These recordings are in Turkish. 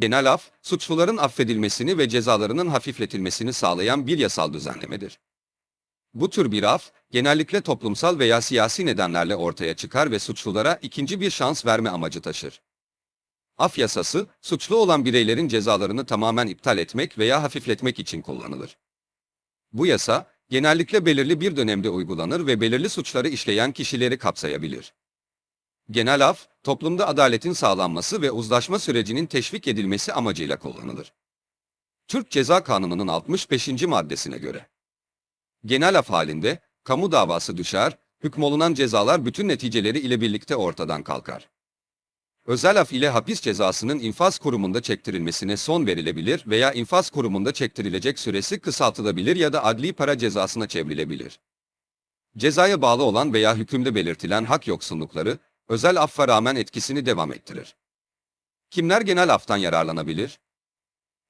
Genel af, suçluların affedilmesini ve cezalarının hafifletilmesini sağlayan bir yasal düzenlemedir. Bu tür bir af, genellikle toplumsal veya siyasi nedenlerle ortaya çıkar ve suçlulara ikinci bir şans verme amacı taşır. Af yasası, suçlu olan bireylerin cezalarını tamamen iptal etmek veya hafifletmek için kullanılır. Bu yasa, genellikle belirli bir dönemde uygulanır ve belirli suçları işleyen kişileri kapsayabilir. Genel af, toplumda adaletin sağlanması ve uzlaşma sürecinin teşvik edilmesi amacıyla kullanılır. Türk Ceza Kanunu'nun 65. maddesine göre. Genel af halinde, kamu davası düşer, hükmolunan cezalar bütün neticeleri ile birlikte ortadan kalkar. Özel af ile hapis cezasının infaz kurumunda çektirilmesine son verilebilir veya infaz kurumunda çektirilecek süresi kısaltılabilir ya da adli para cezasına çevrilebilir. Cezaya bağlı olan veya hükümde belirtilen hak yoksunlukları, özel affa rağmen etkisini devam ettirir. Kimler genel aftan yararlanabilir?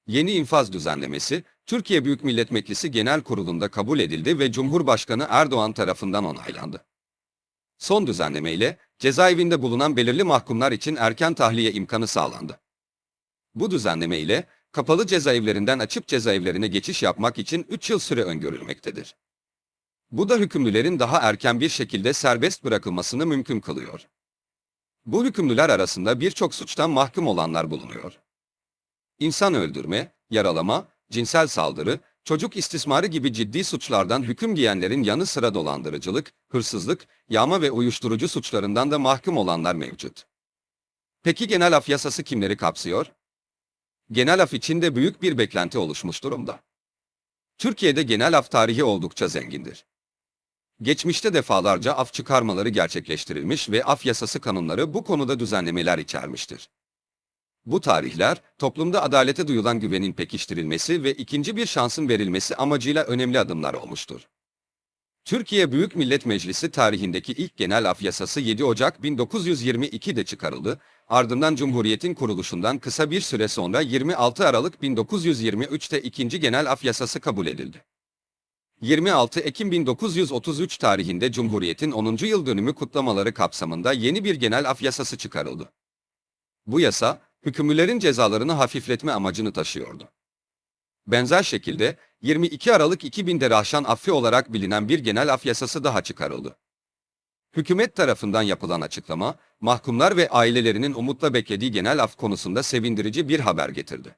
Yeni infaz düzenlemesi, Türkiye Büyük Millet Meclisi Genel Kurulu'nda kabul edildi ve Cumhurbaşkanı Erdoğan tarafından onaylandı. Son düzenlemeyle cezaevinde bulunan belirli mahkumlar için erken tahliye imkanı sağlandı. Bu düzenleme ile kapalı cezaevlerinden açık cezaevlerine geçiş yapmak için 3 yıl süre öngörülmektedir. Bu da hükümlülerin daha erken bir şekilde serbest bırakılmasını mümkün kılıyor. Bu hükümlüler arasında birçok suçtan mahkum olanlar bulunuyor. İnsan öldürme, yaralama, cinsel saldırı, çocuk istismarı gibi ciddi suçlardan hüküm giyenlerin yanı sıra dolandırıcılık, hırsızlık, yağma ve uyuşturucu suçlarından da mahkum olanlar mevcut. Peki genel af yasası kimleri kapsıyor? Genel af içinde büyük bir beklenti oluşmuş durumda. Türkiye'de genel af tarihi oldukça zengindir. Geçmişte defalarca af çıkarmaları gerçekleştirilmiş ve af yasası kanunları bu konuda düzenlemeler içermiştir. Bu tarihler, toplumda adalete duyulan güvenin pekiştirilmesi ve ikinci bir şansın verilmesi amacıyla önemli adımlar olmuştur. Türkiye Büyük Millet Meclisi tarihindeki ilk genel af yasası 7 Ocak 1922'de çıkarıldı, ardından Cumhuriyet'in kuruluşundan kısa bir süre sonra 26 Aralık 1923'te ikinci genel af yasası kabul edildi. 26 Ekim 1933 tarihinde Cumhuriyet'in 10. yıl dönümü kutlamaları kapsamında yeni bir genel af yasası çıkarıldı. Bu yasa, hükümlülerin cezalarını hafifletme amacını taşıyordu. Benzer şekilde 22 Aralık 2000'de Rahşan Affi olarak bilinen bir genel af yasası daha çıkarıldı. Hükümet tarafından yapılan açıklama, mahkumlar ve ailelerinin umutla beklediği genel af konusunda sevindirici bir haber getirdi.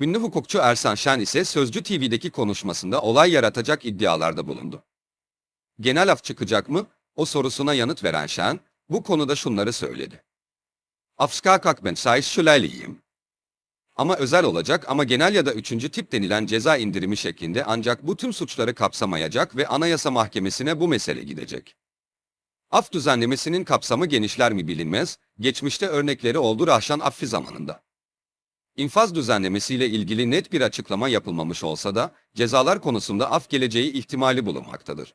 Ünlü hukukçu Ersan Şen ise Sözcü TV'deki konuşmasında olay yaratacak iddialarda bulundu. Genel af çıkacak mı? O sorusuna yanıt veren Şen, bu konuda şunları söyledi. Afska kakben sayıs şülaliyim. Ama özel olacak ama genel ya da üçüncü tip denilen ceza indirimi şeklinde ancak bu tüm suçları kapsamayacak ve Anayasa Mahkemesi'ne bu mesele gidecek. Af düzenlemesinin kapsamı genişler mi bilinmez, geçmişte örnekleri oldu Rahşan Affi zamanında. İnfaz düzenlemesiyle ilgili net bir açıklama yapılmamış olsa da cezalar konusunda af geleceği ihtimali bulunmaktadır.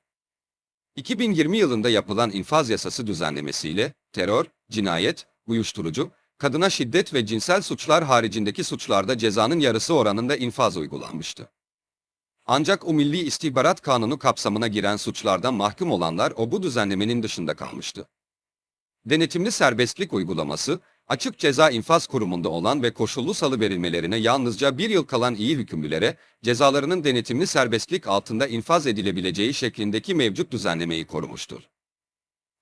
2020 yılında yapılan infaz yasası düzenlemesiyle terör, cinayet, uyuşturucu, kadına şiddet ve cinsel suçlar haricindeki suçlarda cezanın yarısı oranında infaz uygulanmıştı. Ancak o Milli İstihbarat Kanunu kapsamına giren suçlardan mahkum olanlar o bu düzenlemenin dışında kalmıştı. Denetimli serbestlik uygulaması, açık ceza infaz kurumunda olan ve koşullu salı verilmelerine yalnızca bir yıl kalan iyi hükümlülere, cezalarının denetimli serbestlik altında infaz edilebileceği şeklindeki mevcut düzenlemeyi korumuştur.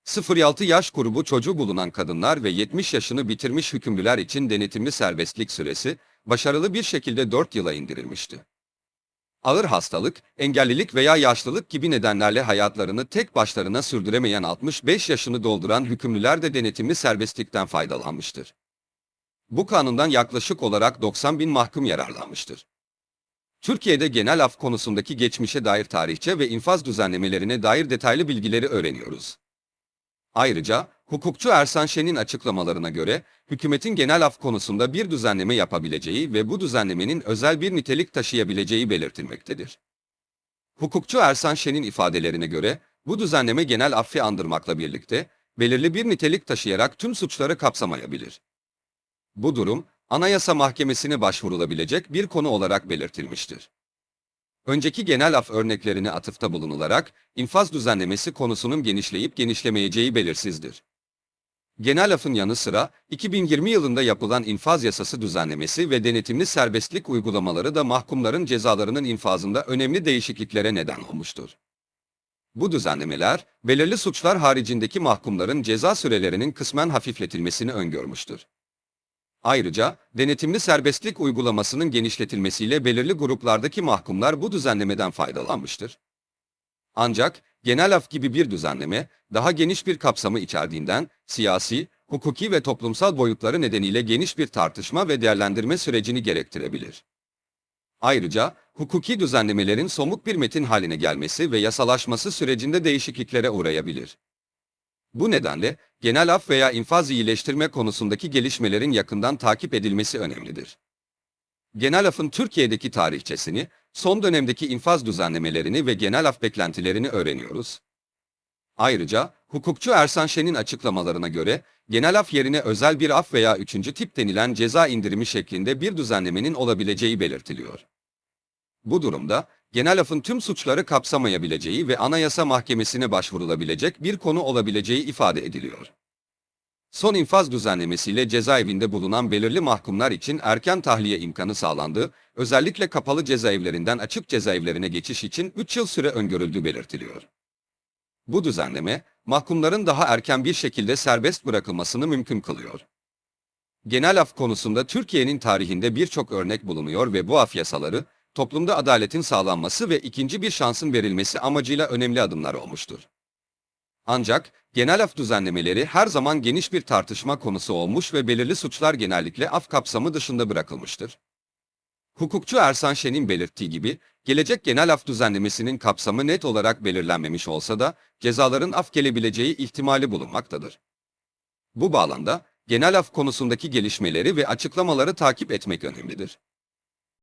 0-6 yaş grubu çocuğu bulunan kadınlar ve 70 yaşını bitirmiş hükümlüler için denetimli serbestlik süresi, başarılı bir şekilde 4 yıla indirilmişti. Ağır hastalık, engellilik veya yaşlılık gibi nedenlerle hayatlarını tek başlarına sürdüremeyen 65 yaşını dolduran hükümlüler de denetimli serbestlikten faydalanmıştır. Bu kanundan yaklaşık olarak 90 bin mahkum yararlanmıştır. Türkiye'de genel af konusundaki geçmişe dair tarihçe ve infaz düzenlemelerine dair detaylı bilgileri öğreniyoruz. Ayrıca hukukçu Ersan Şen'in açıklamalarına göre hükümetin genel af konusunda bir düzenleme yapabileceği ve bu düzenlemenin özel bir nitelik taşıyabileceği belirtilmektedir. Hukukçu Ersan Şen'in ifadelerine göre bu düzenleme genel affi andırmakla birlikte belirli bir nitelik taşıyarak tüm suçları kapsamayabilir. Bu durum Anayasa Mahkemesi'ne başvurulabilecek bir konu olarak belirtilmiştir. Önceki genel af örneklerine atıfta bulunularak infaz düzenlemesi konusunun genişleyip genişlemeyeceği belirsizdir. Genel afın yanı sıra 2020 yılında yapılan infaz yasası düzenlemesi ve denetimli serbestlik uygulamaları da mahkumların cezalarının infazında önemli değişikliklere neden olmuştur. Bu düzenlemeler, belirli suçlar haricindeki mahkumların ceza sürelerinin kısmen hafifletilmesini öngörmüştür. Ayrıca, denetimli serbestlik uygulamasının genişletilmesiyle belirli gruplardaki mahkumlar bu düzenlemeden faydalanmıştır. Ancak, genel af gibi bir düzenleme, daha geniş bir kapsamı içerdiğinden, siyasi, hukuki ve toplumsal boyutları nedeniyle geniş bir tartışma ve değerlendirme sürecini gerektirebilir. Ayrıca, hukuki düzenlemelerin somut bir metin haline gelmesi ve yasalaşması sürecinde değişikliklere uğrayabilir. Bu nedenle, genel af veya infaz iyileştirme konusundaki gelişmelerin yakından takip edilmesi önemlidir. Genel afın Türkiye'deki tarihçesini, son dönemdeki infaz düzenlemelerini ve genel af beklentilerini öğreniyoruz. Ayrıca, hukukçu Ersan Şen'in açıklamalarına göre, genel af yerine özel bir af veya üçüncü tip denilen ceza indirimi şeklinde bir düzenlemenin olabileceği belirtiliyor. Bu durumda, genel afın tüm suçları kapsamayabileceği ve Anayasa Mahkemesi'ne başvurulabilecek bir konu olabileceği ifade ediliyor. Son infaz düzenlemesiyle cezaevinde bulunan belirli mahkumlar için erken tahliye imkanı sağlandı, özellikle kapalı cezaevlerinden açık cezaevlerine geçiş için 3 yıl süre öngörüldüğü belirtiliyor. Bu düzenleme, mahkumların daha erken bir şekilde serbest bırakılmasını mümkün kılıyor. Genel af konusunda Türkiye'nin tarihinde birçok örnek bulunuyor ve bu af yasaları, toplumda adaletin sağlanması ve ikinci bir şansın verilmesi amacıyla önemli adımlar olmuştur. Ancak genel af düzenlemeleri her zaman geniş bir tartışma konusu olmuş ve belirli suçlar genellikle af kapsamı dışında bırakılmıştır. Hukukçu Ersan Şen'in belirttiği gibi, gelecek genel af düzenlemesinin kapsamı net olarak belirlenmemiş olsa da cezaların af gelebileceği ihtimali bulunmaktadır. Bu bağlamda genel af konusundaki gelişmeleri ve açıklamaları takip etmek önemlidir.